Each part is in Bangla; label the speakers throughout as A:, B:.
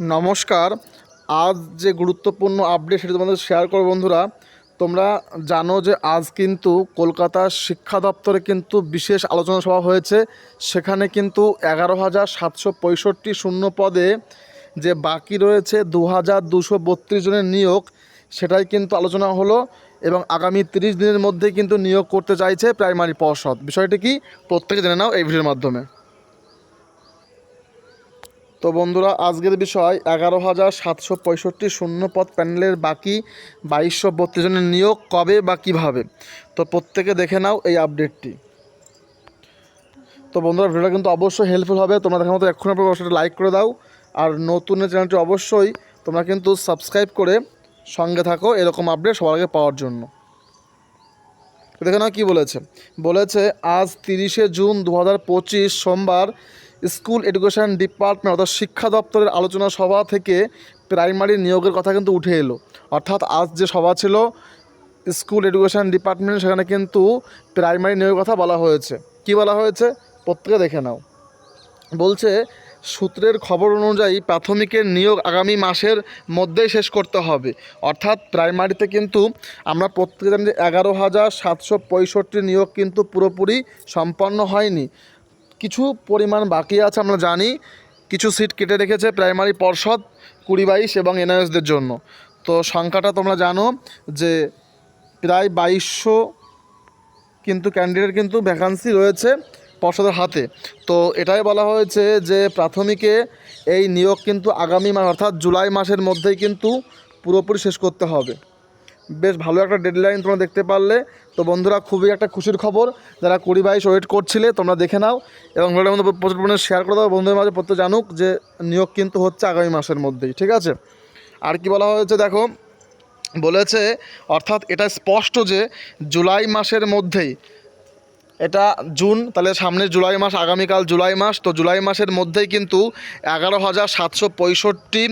A: নমস্কার। আজ যে গুরুত্বপূর্ণ আপডেট সেটা তোমাদের শেয়ার করো বন্ধুরা। তোমরা জানো যে আজ কিন্তু কলকাতার শিক্ষা দপ্তরে কিন্তু বিশেষ আলোচনা সভা হয়েছে। সেখানে কিন্তু এগারো হাজার সাতশো পঁয়ষট্টি শূন্য পদে যে বাকি রয়েছে দু হাজার দুশো বত্রিশ জনের নিয়োগ, সেটাই কিন্তু আলোচনা হলো এবং আগামী তিরিশ দিনের মধ্যেই কিন্তু নিয়োগ করতে চাইছে প্রাইমারি পর্ষদ। বিষয়টি কি? প্রত্যেকে জেনে নাও এই ভিডিওর মাধ্যমে। তো বন্ধুরা, আজকের বিষয় এগারো হাজার সাতশো পঁয়ষট্টি শূন্যপদ প্যানেলের বাকি বাইশশো বত্রিশ জনের নিয়োগ কবে বা কীভাবে? তো প্রত্যেকে দেখে নাও এই আপডেটটি। তো বন্ধুরা, ভিডিওটা কিন্তু অবশ্যই হেল্পফুল হবে। তোমরা দেখার মতো এক্ষুনি অবশ্যই লাইক করে দাও। আর নতুন চ্যানেলটি অবশ্যই তোমরা কিন্তু সাবস্ক্রাইব করে সঙ্গে থাকো এরকম আপডেট সবার আগে পাওয়ার জন্য। দেখে নাও কী বলেছে। বলেছে, আজ তিরিশে জুন দু হাজার পঁচিশ সোমবার স্কুল এডুকেশন ডিপার্টমেন্ট অর্থাৎ শিক্ষা দপ্তরের আলোচনা সভা থেকে প্রাইমারি নিয়োগের কথা কিন্তু উঠে এলো। অর্থাৎ আজ যে সভা ছিল, স্কুল এডুকেশন ডিপার্টমেন্ট সেখানে কিন্তু প্রাইমারি নিয়োগের কথা বলা হয়েছে। কি বলা হয়েছে? প্রত্যেকে দেখে নাও। বলছে, সূত্রের খবর অনুযায়ী প্রাথমিকের নিয়োগ আগামী মাসের মধ্যেই শেষ করতে হবে। অর্থাৎ প্রাইমারিতে কিন্তু আমরা প্রত্যেকে জানি যে এগারো হাজার সাতশো পঁয়ষট্টি নিয়োগ কিন্তু পুরোপুরি সম্পন্ন হয়নি। কিছু পরিমাণ বাকি আছে, আমরা জানি। কিছু সিট কেটে রেখেছে প্রাইমারি পর্ষদ, কুড়ি বাইশ এবং এনআইএসদের জন্য। তো সংখ্যাটা তোমরা জানো যে প্রায় বাইশশো কিন্তু ক্যান্ডিডেট কিন্তু ভ্যাকান্সি রয়েছে পর্ষদের হাতে। তো এটাই বলা হয়েছে যে প্রাথমিকে এই নিয়োগ কিন্তু আগামী মাস অর্থাৎ জুলাই মাসের মধ্যেই কিন্তু পুরোপুরি শেষ করতে হবে। বেশ ভালো একটা ডেডলাইন তোমরা দেখতে পারলে। তো বন্ধুরা, খুবই একটা খুশির খবর। যারা কুড়ি বাইশ ওয়েট করছিলে, তোমরা দেখে নাও এবং ভিডিওটার মধ্যে প্রচুর পরিমাণে শেয়ার করে দাও। বন্ধুদের মাঝে প্রত্যেক জানুক যে নিয়োগ কিন্তু হচ্ছে আগামী মাসের মধ্যেই, ঠিক আছে? আর কি বলা হয়েছে, দেখো, বলেছে, অর্থাৎ এটা স্পষ্ট যে জুলাই মাসের মধ্যেই এটা জুন, তাহলে সামনের জুলাই মাস, আগামীকাল জুলাই মাস। তো জুলাই মাসের মধ্যেই কিন্তু এগারো হাজার সাতশো পঁয়ষট্টি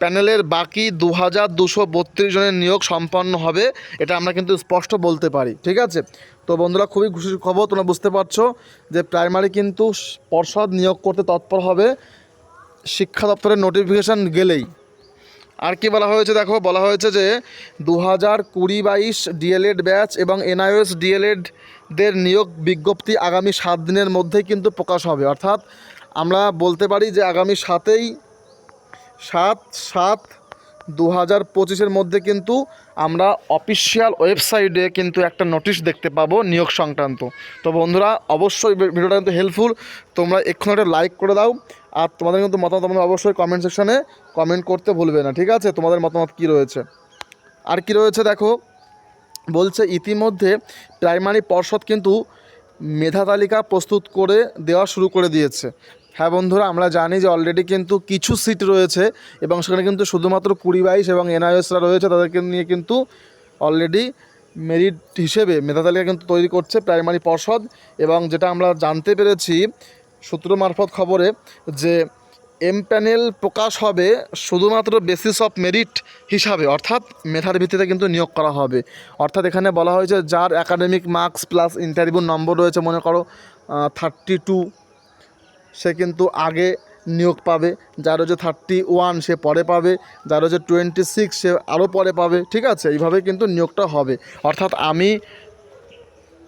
A: প্যানেলের বাকি দু হাজার দুশো বত্রিশ জনের নিয়োগ সম্পন্ন হবে। এটা আমরা কিন্তু স্পষ্ট বলতে পারি, ঠিক আছে? তো বন্ধুরা, খুবই খুশির খবর, তোমরা বুঝতে পারছ যে প্রাইমারি কিন্তু পর্ষদ নিয়োগ করতে তৎপর হবে। শিক্ষা দপ্তরের নোটিফিকেশান গেলেই। আর কি বলা হয়েছে দেখো, বলা হয়েছে যে দু হাজার কুড়ি বাইশ ডিএলএড ব্যাচ এবং এনআইএস ডিএলএডদের নিয়োগ বিজ্ঞপ্তি আগামী সাত দিনের মধ্যেই কিন্তু প্রকাশ হবে। অর্থাৎ আমরা বলতে পারি যে আগামী সাতেই সাত সাত দু হাজার পঁচিশের মধ্যে কিন্তু আমরা অফিসিয়াল ওয়েবসাইটে কিন্তু একটা নোটিশ দেখতে পাবো নিয়োগ সংক্রান্ত। তো বন্ধুরা, অবশ্যই ভিডিওটা কিন্তু হেল্পফুল তোমরা এক্ষুনি একটা লাইক করে দাও। আর তোমাদের কিন্তু মতামত তোমরা অবশ্যই কমেন্ট সেকশনে কমেন্ট করতে ভুলবে না, ঠিক আছে? তোমাদের মতামত কী রয়েছে? আর কি রয়েছে দেখো, বলছে ইতিমধ্যে প্রাইমারি পর্ষদ কিন্তু মেধা তালিকা প্রস্তুত করে দেওয়া শুরু করে দিয়েছে। হ্যাঁ বন্ধুরা, আমরা জানি যে অলরেডি কিন্তু কিছু সিট রয়েছে এবং সেখানে কিন্তু শুধুমাত্র কুড়ি বাইশ এবং এনআইএসরা রয়েছে, তাদেরকে নিয়ে কিন্তু অলরেডি মেরিট হিসেবে মেধা তালিকা কিন্তু তৈরি করছে প্রাইমারি পর্ষদ এবং যেটা আমরা জানতে পেরেছি সূত্র মারফত খবরে যে এম প্যানেল প্রকাশ হবে শুধুমাত্র বেসিস অফ মেরিট হিসাবে, অর্থাৎ মেধার ভিত্তিতে কিন্তু নিয়োগ করা হবে। অর্থাৎ এখানে বলা হয়েছে যার একাডেমিক মার্কস প্লাস ইন্টারভিউ নম্বর রয়েছে, মনে করো থার্টি টু সে কিন্তু আগে নিয়োগ পাবে। যার হচ্ছে থার্টি ওয়ান সে পরে পাবে যার হচ্ছে টোয়েন্টি সিক্স সে আরও পরে পাবে, ঠিক আছে? এইভাবে কিন্তু নিয়োগটা হবে। অর্থাৎ আমি,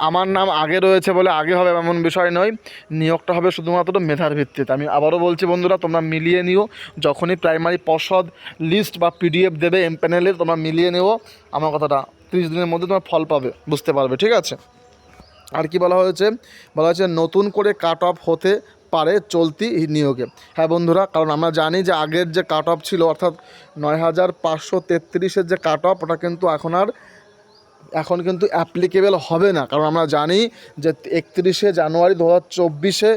A: আমার নাম আগে রয়েছে বলে আগে হবে এমন বিষয় নয়। নিয়োগটা হবে শুধুমাত্র মেধার ভিত্তিতে। আমি আবারও বলছি বন্ধুরা, তোমরা মিলিয়ে নিও। যখনই প্রাইমারি পর্ষদ লিস্ট বা পিডিএফ দেবে এম প্যানেলের তোমরা মিলিয়ে নিও। আমার কথাটা, তিরিশ দিনের মধ্যে তোমার ফল পাবে, বুঝতে পারবে, ঠিক আছে? আর কি বলা হয়েছে? বলা হয়েছে, নতুন করে কাট অফ হতে পারে চলতি নিয়োগে। হ্যাঁ বন্ধুরা, কারণ আমরা জানি যে আগের যে কাট অফ ছিল, অর্থাৎ নয় হাজার পাঁচশো তেত্রিশের যে কাট অফ ওটা কিন্তু এখন আর, এখন কিন্তু অ্যাপ্লিকেবল হবে না। কারণ আমরা জানি যে একত্রিশে জানুয়ারি দু হাজার চব্বিশে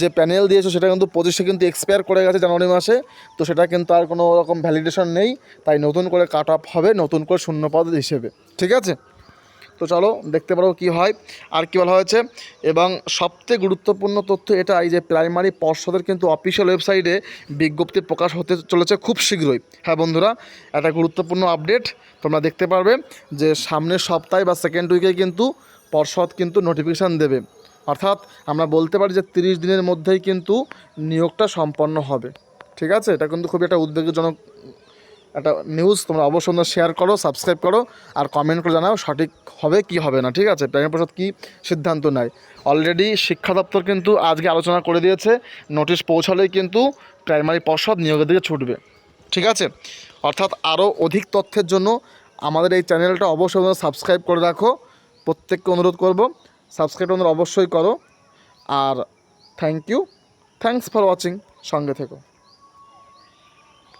A: যে প্যানেল দিয়েছে, সেটা কিন্তু পঁচিশে কিন্তু এক্সপায়ার করে গেছে জানুয়ারি মাসে। তো সেটা কিন্তু আর কোনো রকম ভ্যালিডেশন নেই। তাই নতুন করে কাট অফ হবে, নতুন করে শূন্যপদ হিসেবে। ঠিক আছে? তো চলো দেখতে পারো কি হয়। আর কি বলা হয়েছে, এবং সবচেয়ে গুরুত্বপূর্ণ তথ্য এটাই যে প্রাইমারি পর্ষদের কিন্তু অফিসিয়াল ওয়েবসাইটে বিজ্ঞপ্তি প্রকাশ হতে চলেছে খুব শীঘ্রই। হ্যাঁ বন্ধুরা, একটা গুরুত্বপূর্ণ আপডেট তোমরা দেখতে পারবে যে সামনের সপ্তাহে বা সেকেন্ড উইকে কিন্তু পর্ষদ কিন্তু নোটিফিকেশান দেবে। অর্থাৎ আমরা বলতে পারি যে তিরিশ দিনের মধ্যেই কিন্তু নিয়োগটা সম্পন্ন হবে। ঠিক আছে? এটা কিন্তু খুবই একটা উদ্বেগজনক একটা নিউজ তোমরা অবশ্যই তোমরা শেয়ার করো সাবস্ক্রাইব করো আর কমেন্ট করে জানাও সঠিক হবে কি হবে না, ঠিক আছে? প্রাইমারি পর্ষদ কী সিদ্ধান্ত নেয়? অলরেডি শিক্ষা দপ্তর কিন্তু আজকে আলোচনা করে দিয়েছে নোটিশ পৌঁছালেই কিন্তু প্রাইমারি পর্ষদ নিয়োগের দিকে ছুটবে, ঠিক আছে? অর্থাৎ আরও অধিক তথ্যের জন্য আমাদের এই চ্যানেলটা অবশ্যই সাবস্ক্রাইব করে রাখো। প্রত্যেককে অনুরোধ করব সাবস্ক্রাইব তোমরা অবশ্যই করো। আর thank you thanks for watching সঙ্গে থেকো।